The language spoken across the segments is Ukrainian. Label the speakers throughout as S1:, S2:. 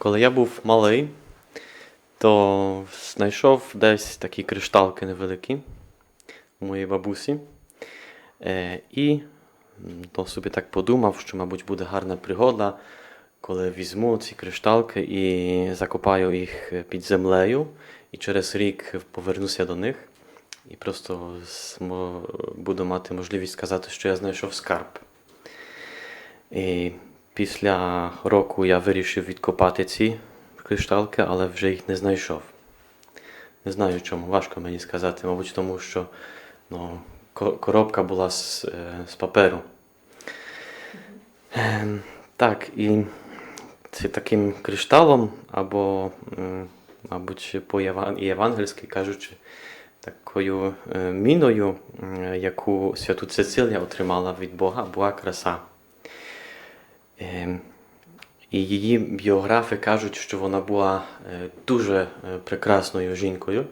S1: Коли я був малий, то знайшов десь такі кришталки невеликі у моїй бабусі. Е, і то собі так подумав, що, мабуть, буде гарна пригода, коли візьму ці кришталки і закопаю їх під землею, і через рік повернуся до них і просто буду мати можливість сказати, що я знайшов скарб. І після року я вирішив відкопати ці кришталки, але вже їх не знайшов. Не знаю чому, важко мені сказати, мабуть, тому що ну, коробка була з, е, з паперу. Ем, так, і це таким кришталом, або, мабуть, по євангельськи кажучи, такою е, міною, яку святу Цецилія отримала від Бога, була краса. Ем, І її біографи кажуть, що вона була е, дуже е, прекрасною жінкою,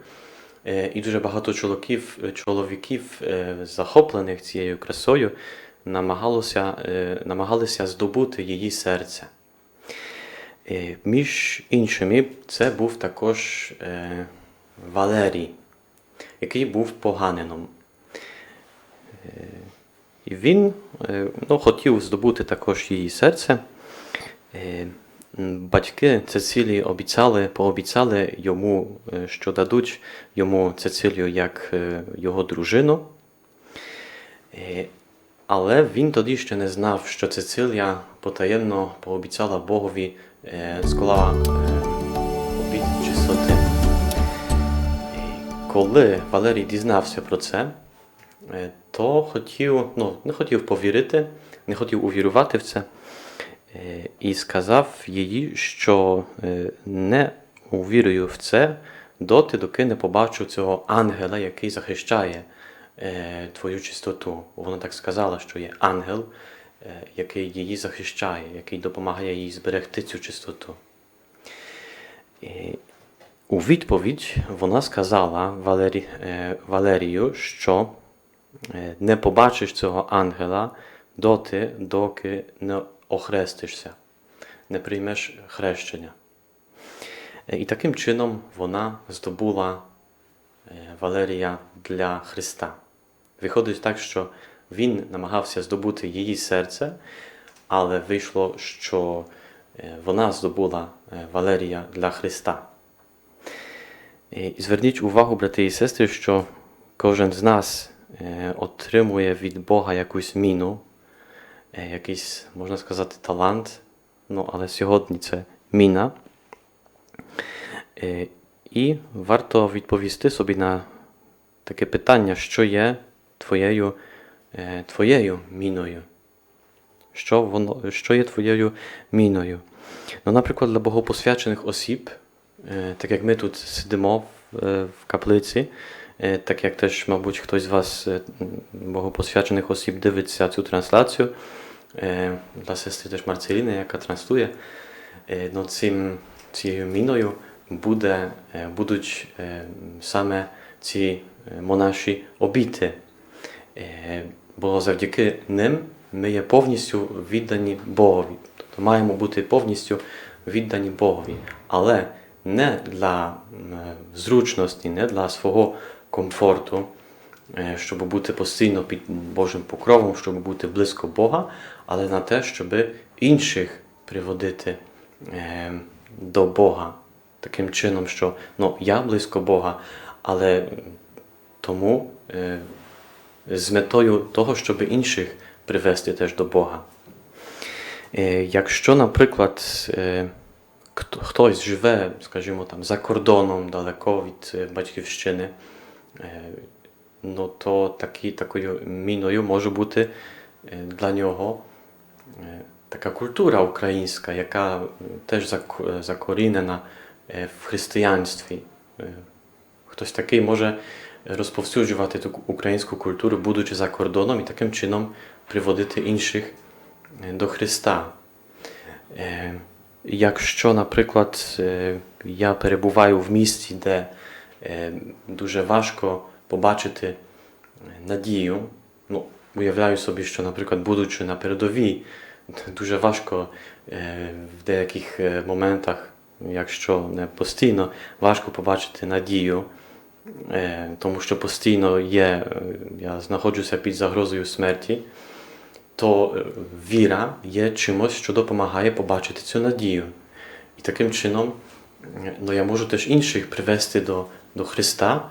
S1: Е, і дуже багато чоловіків, чоловіків захоплених цією красою, намагалося, намагалися здобути її серце. Між іншими, це був також Валерій, який був поганином. І він е, ну, хотів здобути також її серце. Е, Батьки Цецилії обіцяли, пообіцяли йому, е, що дадуть йому Цецилію як його дружину. Але він тоді ще не знав, що Цецилія потаємно пообіцяла Богові склала обід чистоти. Коли Валерій дізнався про це, то хотів, ну, не хотів повірити, не хотів увірувати в це. Е, І сказав їй, що е, не увірую в це доти, доки не побачу цього ангела, який захищає е, твою чистоту. Вона так сказала, що є ангел, е, який її захищає, який допомагає їй зберегти цю чистоту. У відповідь вона сказала Валері, е, Валерію, що е, не побачиш цього ангела доти, доки не охрестишся, не приймеш хрещення. Е, І таким чином вона здобула е, Валерія для Христа. Виходить так, що він намагався здобути її серце, але вийшло, що е, вона здобула е, Валерія для Христа. І зверніть увагу, брати і сестри, що кожен з нас е, отримує від Бога якусь міну, е, якийсь, можна сказати, талант, ну, але сьогодні це міна. Е, І варто відповісти собі на таке питання, що є твоєю, е, твоєю міною. Що, воно, що є твоєю міною? Ну, наприклад, для богопосвячених осіб, е, так як ми тут сидимо в, е, каплиці, е, так як теж, мабуть, хтось з вас, е, богопосвячених осіб, дивиться цю трансляцію, е, для сестри теж Марцеліни, яка транслює, е, ну, цим, цією міною буде, е, будуть е, саме ці е, монаші обіти. Е, Бо завдяки ним ми є повністю віддані Богові. Тобто маємо бути повністю віддані Богові. Але не для е, зручності, не для свого комфорту, е, щоб бути постійно під Божим покровом, щоб бути близько Бога, але на те, щоб інших приводити е, до Бога. Таким чином, що ну, я близько Бога, але тому е, з метою того, щоб інших привести теж до Бога. Якщо, наприклад, хто- хтось живе, скажімо, там, за кордоном далеко від батьківщини, ну, то такі, такою міною може бути для нього така культура українська, яка теж закорінена в християнстві. Хтось такий може розповсюджувати ту українську культуру, будучи за кордоном, і таким чином приводити інших до Христа. Якщо, наприклад, я перебуваю в місті, де дуже важко побачити е, надію, ну, уявляю собі, що, наприклад, будучи на передовій, дуже важко е, в деяких е, моментах якщо не постійно, важко побачити надію, е, тому що постійно є, е, я знаходжуся під загрозою смерті, то е, віра є чимось, що допомагає побачити цю надію. І таким чином е, ну, я можу теж інших привести до, до Христа,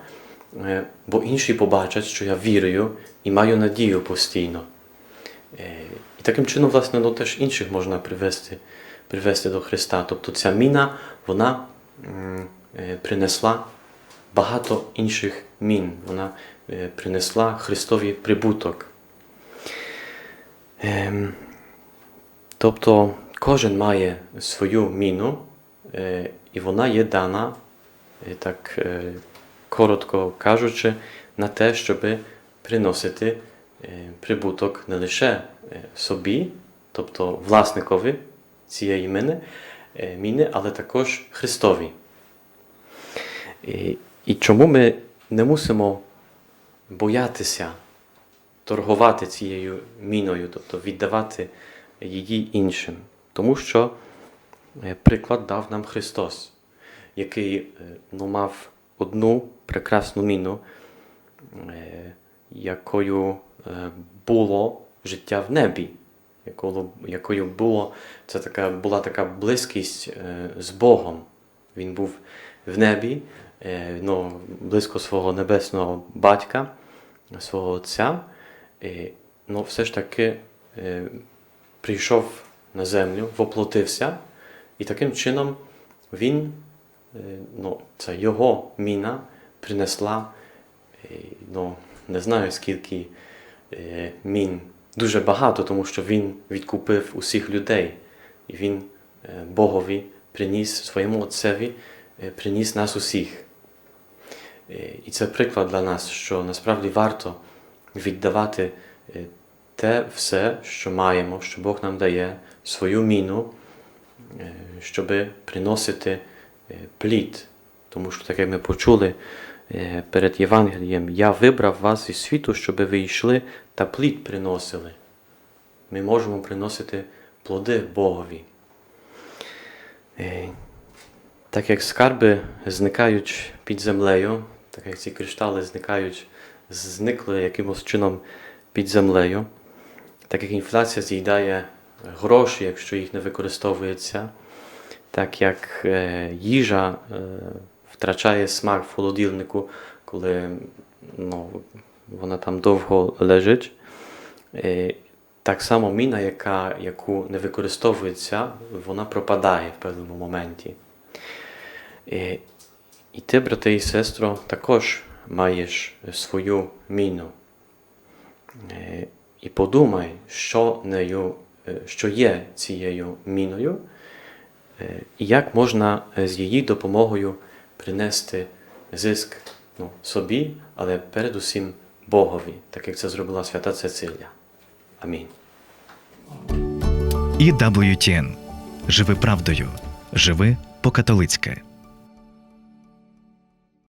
S1: е, бо інші побачать, що я вірую і маю надію постійно. Е, І таким чином, власне, ну, теж інших можна привести, привести до Христа. Тобто ця міна, вона е, принесла багато інших мін. Вона принесла Христові прибуток. Ем, Тобто кожен має свою міну, і вона є дана, так е, коротко кажучи, на те, щоб приносити е, прибуток не лише е, собі, тобто власникові цієї міни, е, міни, але також Христові. І, і чому ми не мусимо боятися торгувати цією міною, тобто віддавати її іншим? Тому що е, приклад дав нам Христос, який е, ну, мав одну прекрасну міну, е, якою е, було життя в небі, якою, було, це така, була така близькість з Богом. Він був в небі, ну, близько свого небесного батька, свого Отця, ну, все ж таки прийшов на землю, воплотився, і таким чином він, ну, це його міна принесла, е, ну, не знаю скільки е, мін, дуже багато, тому що він відкупив усіх людей, і він е, Богові приніс своєму Отцеві, е, приніс нас усіх. Е, І це приклад для нас, що насправді варто віддавати е, те все, що маємо, що Бог нам дає, свою міну, е, щоб приносити е, плід. Тому що, так як ми почули е, перед Євангелієм, я вибрав вас із світу, щоб ви йшли та плід приносили. Ми можемо приносити плоди Богові. Е, Так як скарби зникають під землею, так як ці криштали зникають, зникли якимось чином під землею, так як інфляція з'їдає гроші, якщо їх не використовується, так як е, їжа е, втрачає смак в холодильнику, коли ну, вона там довго лежить, е, так само міна, яка, яку не використовується, вона пропадає в певному моменті. І ти, брате і сестро, також маєш свою міну. І подумай, що, нею, що є цією міною, і як можна е, з її допомогою принести зиск ну, собі, але передусім Богові, так як це зробила свята Цецилія. Амінь.
S2: І WTN. Живи правдою. Живи по-католицьки.